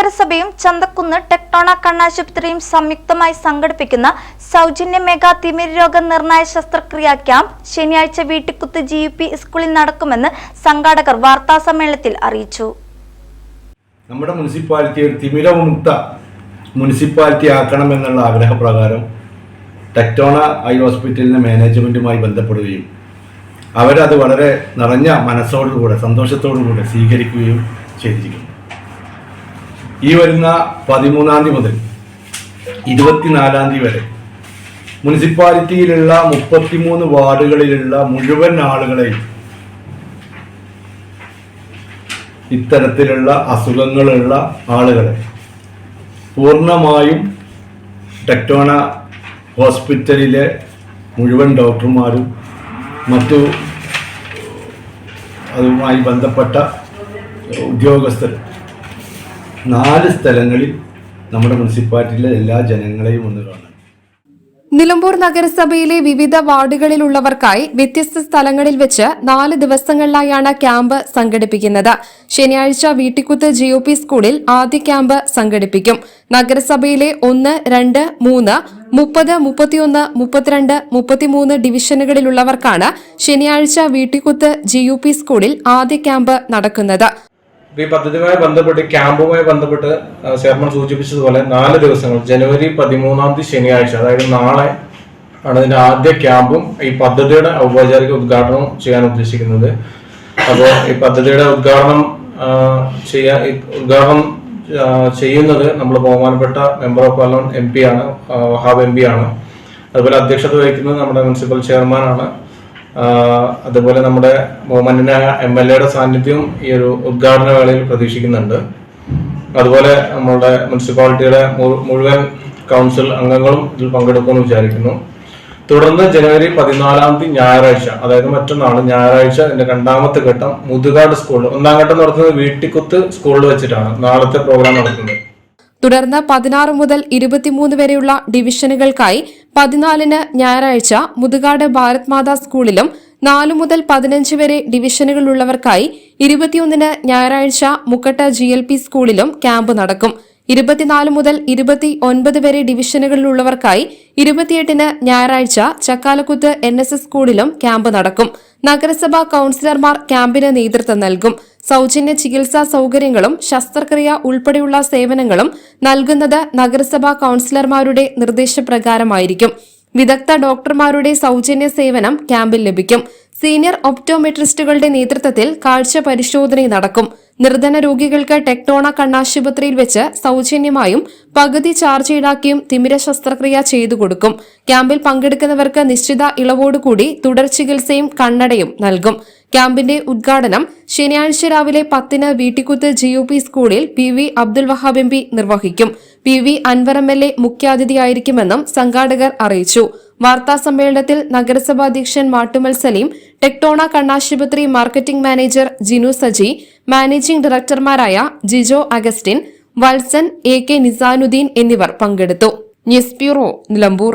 നഗരസഭയും ചന്തക്കുന്ന് ടെക്ടോണ കണ്ണാശുപത്രിയും സംയുക്തമായി സംഘടിപ്പിക്കുന്ന സൗജന്യ മെഗാ തിമിര രോഗ നിർണായ ശസ്ത്രക്രിയാ ക്യാമ്പ് ശനിയാഴ്ച വീട്ടിക്കുത്ത് ജി യു പി സ്കൂളിൽ നടക്കുമെന്ന് സംഘാടകർ വാർത്താസമ്മേളനത്തിൽ അറിയിച്ചു. നമ്മുടെ മുനിസിപ്പാലിറ്റി ഒരു തിമിരമുക്ത മുനിസിപ്പാലിറ്റി ആക്കണമെന്നുള്ള ആഗ്രഹപ്രകാരം ടെക്ടോണ ഐ ഹോസ്പിറ്റലിന്റെ മാനേജ്മെന്റുമായി ബന്ധപ്പെടുകയും അവരത് വളരെ നിറഞ്ഞ മനസ്സോടുകൂടെ സന്തോഷത്തോടുകൂടെ സ്വീകരിക്കുകയും ചെയ്തിരിക്കുന്നു. ഈ വരുന്ന പതിമൂന്നാം തീയതി മുതൽ ഇരുപത്തിനാലാം തീയതി വരെ മുനിസിപ്പാലിറ്റിയിലുള്ള മുപ്പത്തിമൂന്ന് വാർഡുകളിലുള്ള മുഴുവൻ ആളുകളെയും ഇത്തരത്തിലുള്ള അസുഖങ്ങളുള്ള ആളുകളെ പൂർണമായും ടെക്ടോണ ഹോസ്പിറ്റലിലെ മുഴുവൻ ഡോക്ടർമാരും മറ്റു അതുമായി ബന്ധപ്പെട്ട ഉദ്യോഗസ്ഥർ നാല് സ്ഥലങ്ങളിൽ നമ്മുടെ മുനിസിപ്പാലിറ്റിയിലെ എല്ലാ ജനങ്ങളെയും ഒന്ന് കാണാം നിലമ്പൂർ നഗരസഭയിലെ വിവിധ വാർഡുകളിലുള്ളവർക്കായി വ്യത്യസ്ത സ്ഥലങ്ങളിൽ വെച്ച് നാല് ദിവസങ്ങളിലായാണ് ക്യാമ്പ് സംഘടിപ്പിക്കുന്നത്. ശനിയാഴ്ച വീട്ടിക്കുത്ത് ജി ഒ പി സ്കൂളിൽ ആദ്യ ക്യാമ്പ് സംഘടിപ്പിക്കും. നഗരസഭയിലെ ഒന്ന് രണ്ട് മൂന്ന് മുപ്പത് മുപ്പത്തിയൊന്ന് മുപ്പത്തിരണ്ട് മുപ്പത്തിമൂന്ന് ഡിവിഷനുകളിലുള്ളവർക്കാണ് ശനിയാഴ്ച വീട്ടിക്കുത്ത് ജിയുപി സ്കൂളിൽ ആദ്യ ക്യാമ്പ് നടക്കുന്നത്. ഈ പദ്ധതിയുമായി ബന്ധപ്പെട്ട് ക്യാമ്പുമായി ബന്ധപ്പെട്ട് ചെയർമാൻ സൂചിപ്പിച്ചതുപോലെ നാല് ദിവസങ്ങൾ ജനുവരി പതിമൂന്നാം തീയതി ശനിയാഴ്ച അതായത് നാളെ ആണ് ഇതിന്റെ ആദ്യ ക്യാമ്പും ഈ പദ്ധതിയുടെ ഔപചാരിക ഉദ്ഘാടനവും ചെയ്യാൻ ഉദ്ദേശിക്കുന്നത്. അപ്പോൾ ഈ പദ്ധതിയുടെ ഉദ്ഘാടനം ചെയ്യാ ഉദ്ഘാടനം ചെയ്യുന്നത് നമ്മൾ ബഹുമാനപ്പെട്ട member of parliament M P ആണ് വഹാബ് എം പി ആണ്. അതുപോലെ അധ്യക്ഷത വഹിക്കുന്നത് നമ്മുടെ മുനിസിപ്പൽ ചെയർമാനാണ്. അതുപോലെ നമ്മുടെ മോമന്റിന് എം എൽ എയുടെ സാന്നിധ്യം ഈ ഒരു ഉദ്ഘാടന വേളയിൽ പ്രതീക്ഷിക്കുന്നുണ്ട്. അതുപോലെ നമ്മളുടെ മുനിസിപ്പാലിറ്റിയുടെ മുഴുവൻ കൗൺസിൽ അംഗങ്ങളും ഇതിൽ പങ്കെടുക്കുമെന്ന് വിചാരിക്കുന്നു. തുടർന്ന് ജനുവരി പതിനാലാം തീയതി ഞായറാഴ്ച അതായത് മറ്റന്നാൾ ഞായറാഴ്ച ഇതിന്റെ രണ്ടാമത്തെ ഘട്ടം മുതുകാട് സ്കൂളിൽ ഒന്നാം ഘട്ടം നടത്തുന്നത് വീട്ടിക്കുത്ത് സ്കൂളിൽ വെച്ചിട്ടാണ് നാളത്തെ പ്രോഗ്രാം നടക്കുന്നത്. തുടർന്ന് പതിനാറ് മുതൽ ഇരുപത്തിമൂന്ന് വരെയുള്ള ഡിവിഷനുകൾക്കായി പതിനാലിന് ഞായറാഴ്ച മുതുകാട് ഭാരത് മാതാ സ്കൂളിലും നാലു മുതൽ പതിനഞ്ച് വരെ ഡിവിഷനുകളുള്ളവർക്കായി ഇരുപത്തിയൊന്നിന് ഞായറാഴ്ച മുക്കട്ട ജി സ്കൂളിലും ക്യാമ്പ് നടക്കും. ഇരുപത്തിനാല് മുതൽ ഇരുപത്തി ഒൻപത് വരെ ഡിവിഷനുകളിലുള്ളവർക്കായി ഇരുപത്തിയെട്ടിന് ഞായറാഴ്ച ചക്കാലക്കുത്ത് എൻ എസ് എസ് സ്കൂളിലും ക്യാമ്പ് നടക്കും. നഗരസഭാ കൌൺസിലർമാർ ക്യാമ്പിന് നേതൃത്വം നൽകും. സൗജന്യ ചികിത്സാ സൌകര്യങ്ങളും ശസ്ത്രക്രിയ ഉൾപ്പെടെയുള്ള സേവനങ്ങളും നൽകുന്നത് നഗരസഭാ കൌൺസിലർമാരുടെ നിർദ്ദേശപ്രകാരമായിരിക്കും. വിദഗ്ധ ഡോക്ടർമാരുടെ സൗജന്യ സേവനം ക്യാമ്പിൽ ലഭിക്കും. സീനിയർ ഒപ്റ്റോമെട്രിസ്റ്റുകളുടെ നേതൃത്വത്തിൽ കാഴ്ച പരിശോധന നടക്കും. നിർധന രോഗികൾക്ക് ടെക്ടോണ കണ്ണാശുപത്രിയിൽ വെച്ച് സൗജന്യമായും പകുതി ചാർജ് ഈടാക്കിയും തിമിര ശസ്ത്രക്രിയ ചെയ്തു കൊടുക്കും. ക്യാമ്പിൽ പങ്കെടുക്കുന്നവർക്ക് നിശ്ചിത ഇളവോടുകൂടി തുടർ ചികിത്സയും കണ്ണടയും നൽകും. ക്യാമ്പിന്റെ ഉദ്ഘാടനം ശനിയാഴ്ച രാവിലെ പത്തിന് വീട്ടിക്കുത്ത് ജി യു പി സ്കൂളിൽ P V Abdul Wahab M P നിർവഹിക്കും. P V Anvar M L A മുഖ്യാതിഥിയായിരിക്കുമെന്നും സംഘാടകർ അറിയിച്ചു. വാർത്താ സമ്മേളനത്തിൽ നഗരസഭാ അധ്യക്ഷൻ മാട്ടുമൽ സലീം ടെക്ടോണ കണ്ണാശുപത്രി marketing manager Jinu Saji managing ഡയറക്ടർമാരായ Jijo Augustine Valsan A K Nisanuddin എന്നിവർ പങ്കെടുത്തു. News bureau Nilambur.